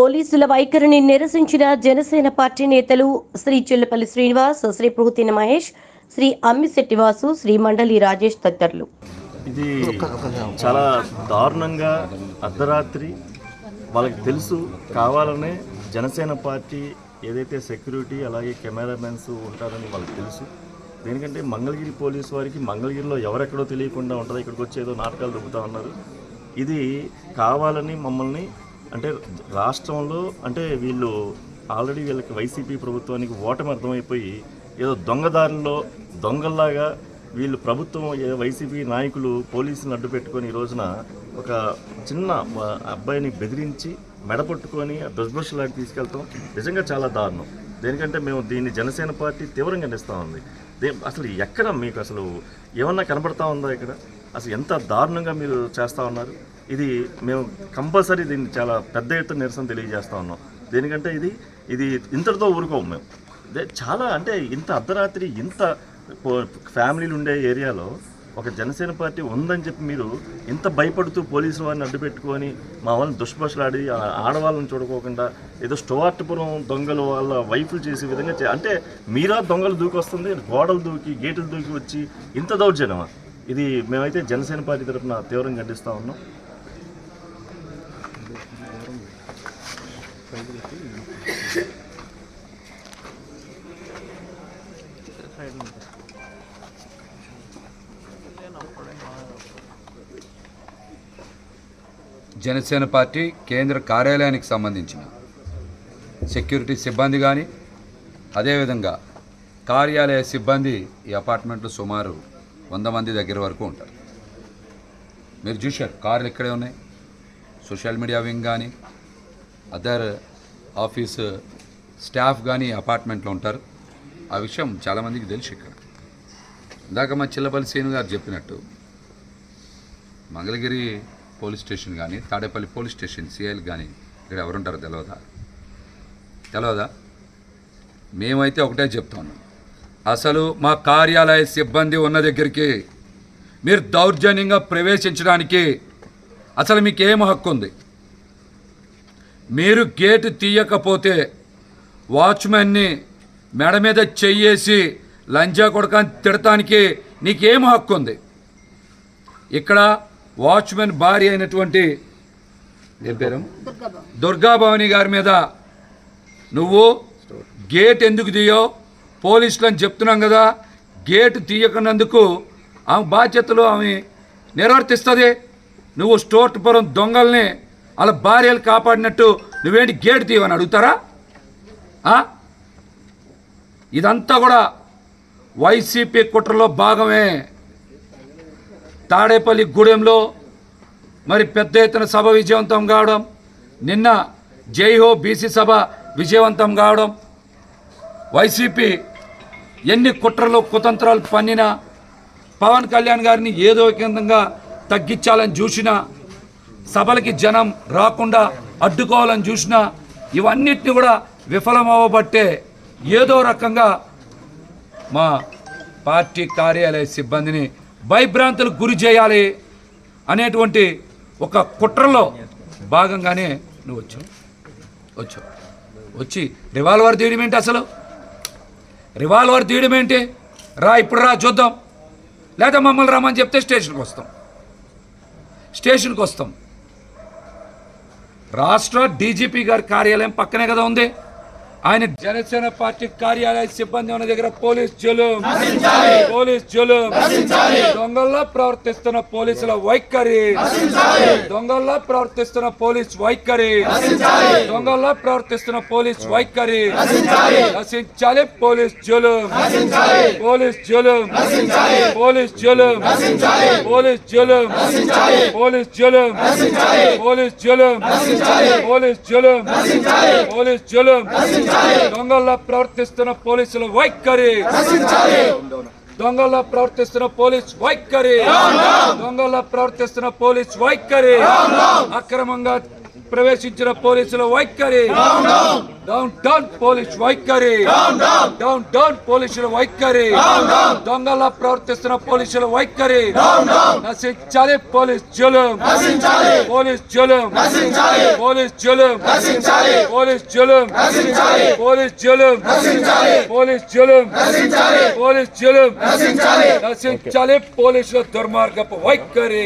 పోలీసుల వైఖరిని నిరసించిన జనసేన పార్టీ నేతలు శ్రీ చెల్లపల్లి శ్రీనివాస్ శ్రీ పుహుతిన మహేష్ శ్రీ అమ్మిశెట్టి వాసు శ్రీ మండలి రాజేష్ తదితరులు. ఇది చాలా దారుణంగా అర్ధరాత్రి వాళ్ళకి తెలుసు కావాలనే జనసేన పార్టీ ఏదైతే సెక్యూరిటీ అలాగే కెమెరామెన్స్ ఉంటారని వాళ్ళకి తెలుసు. దేనికంటే మంగళగిరి పోలీస్ వారికి మంగళగిరిలో ఎవరెక్కడో తెలియకుండా ఉంటుంది ఇక్కడికి వచ్చి ఏదో నాటకాలు దొబ్బుతా ఉన్నారు. ఇది కావాలని మమ్మల్ని అంటే రాష్ట్రంలో అంటే వీళ్ళు ఆల్రెడీ వీళ్ళకి వైసీపీ ప్రభుత్వానికి ఓటమి అర్థమైపోయి ఏదో దొంగదారుల్లో దొంగల్లాగా వీళ్ళు ప్రభుత్వం ఏ- వైసీపీ నాయకులు పోలీసులను అడ్డు పెట్టుకొని ఈ రోజున ఒక చిన్న అబ్బాయిని బెదిరించి మెడపట్టుకొని దుష్భృషలాగా తీసుకెళ్తాం. నిజంగా చాలా దారుణం. దేనికంటే మేము దీన్ని జనసేన పార్టీ తీవ్రంగా నిస్తూ ఉంది. దే అసలు ఎక్కడ మీకు అసలు ఏమన్నా కనబడతా ఉందా ఇక్కడ? అసలు ఎంత దారుణంగా మీరు చేస్తూ ఉన్నారు? ఇది మేము కంపల్సరీ దీన్ని చాలా పెద్ద ఎత్తున నిరసన తెలియజేస్తా ఉన్నాం. దేనికంటే ఇది ఇది ఇంతటితో ఊరుకోము మేము. దే- చాలా అంటే ఇంత అర్ధరాత్రి ఇంత ఫ్యామిలీలు ఉండే ఏరియాలో ఒక జనసేన పార్టీ ఉందని చెప్పి మీరు ఇంత భయపడుతూ పోలీసు వారిని అడ్డుపెట్టుకొని మా వాళ్ళని దుష్పశలాడి ఆ ఆడవాళ్ళని చూడుకోకుండా ఏదో స్టోవార్ట్పురం దొంగలు వాళ్ళ వైఫులు చేసే విధంగా చే- అంటే మీరా దొంగలు దూకొస్తుంది గోడలు దూకి గేటులు దూకి వచ్చి ఇంత దౌర్జన్యమా? ఇది మేమైతే జనసేన పార్టీ తరఫున తీవ్రంగా ఖండిస్తూ ఉన్నాం. జనసేన పార్టీ కేంద్ర కార్యాలయానికి సంబంధించిన సెక్యూరిటీ సిబ్బంది కానీ అదేవిధంగా కార్యాలయ సిబ్బంది ఈ అపార్ట్మెంట్లో సుమారు వంద మంది దగ్గర వరకు ఉంటారు. మీరు చూశారు కార్లు ఇక్కడే ఉన్నాయి. సోషల్ మీడియా వింగ్ కానీ అదర్ ఆఫీస్ స్టాఫ్ కానీ అపార్ట్మెంట్లో ఉంటారు. ఆ విషయం చాలామందికి తెలుసు ఇక్కడ. ఇందాక మా చిల్లపల్లి శ్రీను గారు చెప్పినట్టు మంగళగిరి పోలీస్ స్టేషన్ కానీ తాడేపల్లి పోలీస్ స్టేషన్ సిఐలు కానీ ఇక్కడ ఎవరుంటారో తెలియదా తెలియదా మేమైతే ఒకటే చెప్తాను. అసలు మా కార్యాలయ సిబ్బంది ఉన్న దగ్గరికి మీరు దౌర్జన్యంగా ప్రవేశించడానికి అసలు మీకు ఏం హక్కు ఉంది మీరు గేటు తీయకపోతే వాచ్మెన్ని మెడ మీద చెయ్యేసి లంజా కొడకాన్ని తిడటానికి నీకేం హక్కు ఉంది ఇక్కడ వాచ్మెన్ భార్య అయినటువంటి ఏం పేరు? దుర్గాభవాని గారి మీద నువ్వు గేట్ ఎందుకు తీయో పోలీసులు అని చెప్తున్నాం కదా గేట్ తీయకున్నందుకు ఆమె బాధ్యతలు ఆమె నిర్వర్తిస్తుంది. నువ్వు స్టోర్పురం దొంగల్ని వాళ్ళ భార్యలు కాపాడినట్టు నువ్వేంటి గేటు తీయవని అడుగుతారా? ఇదంతా కూడా వైసీపీ కుట్రలో భాగమే. తాడేపల్లి గూడెంలో మరి పెద్ద ఎత్తున సభ విజయవంతం కావడం నిన్న జైహో బీసీ సభ విజయవంతం కావడం వైసీపీ ఎన్ని కుట్రలు కుతంత్రాలు పన్నినా పవన్ కళ్యాణ్ గారిని ఏదో కేంద్రంగా తగ్గించాలని చూసినా సభలకి జనం రాకుండా అడ్డుకోవాలని చూసినా ఇవన్నిటిని కూడా విఫలమవ్వబట్టే ఏదో రకంగా మా పార్టీ కార్యాలయ సిబ్బందిని భయభ్రాంతులకు గురి చేయాలి అనేటువంటి ఒక కుట్రలో భాగంగానే నువ్వు వచ్చావు. వచ్చావు. వచ్చి రివాల్వర్ తీయడం ఏంటి అసలు? రివాల్వర్ తీయడం ఏంటి? రా ఇప్పుడు రా చూద్దాం. లేదా మమ్మల్ని రమ్మని చెప్తే స్టేషన్కి వస్తాం. స్టేషన్కి వస్తాం. రాష్ట్ర డీజీపీ గారి కార్యాలయం పక్కనే కదా ఉంది. ఆయన జనసేన పార్టీ కార్యాలయ సిబ్బంది ఉన్న దగ్గర పోలీస్ జులుం పోలీస్ జులుం దొంగల్లా ప్రవర్తిస్తున్న పోలీసుల వైఖరి దొంగల్లా ప్రవర్తిస్తున్న పోలీస్ వైఖరి దొంగల్లా ప్రవర్తిస్తున్న పోలీస్ వైఖరి నశించాలి పోలీస్ జులుం పోలీస్ జులుం పోలీస్ జులుం పోలీస్ జులుం పోలీస్ జులుం పోలీస్ జులుం పోలీస్ జులుం పోలీస్ జులుం దొంగల్లా ప్రవర్తిస్తున్న పోలీసుల వైఖరి. దొంగల్లా ప్రవర్తిస్తున్న పోలీస్ వైఖరి. దొంగల్లా ప్రవర్తిస్తున్న పోలీస్ వైఖరి. అక్రమంగా ప్రవేశించిన పోలీసుల వైఖరి. డౌన్ డౌన్ పోలీస్ వైఖరి. డౌన్ డౌన్ పోలీసుల వైఖరి. దొంగలా ప్రవర్తిస్తున్న పోలీసుల వైఖరి. నశించాలి పోలీస్ జులుం. పోలీస్ జులుం. పోలీస్ జులుం. పోలీస్ జులుం. పోలీస్ జులుం. పోలీస్ జులుం. పోలీస్ జులుం. నశించాలి. పోలీసుల దుర్మార్గపు వైఖరి.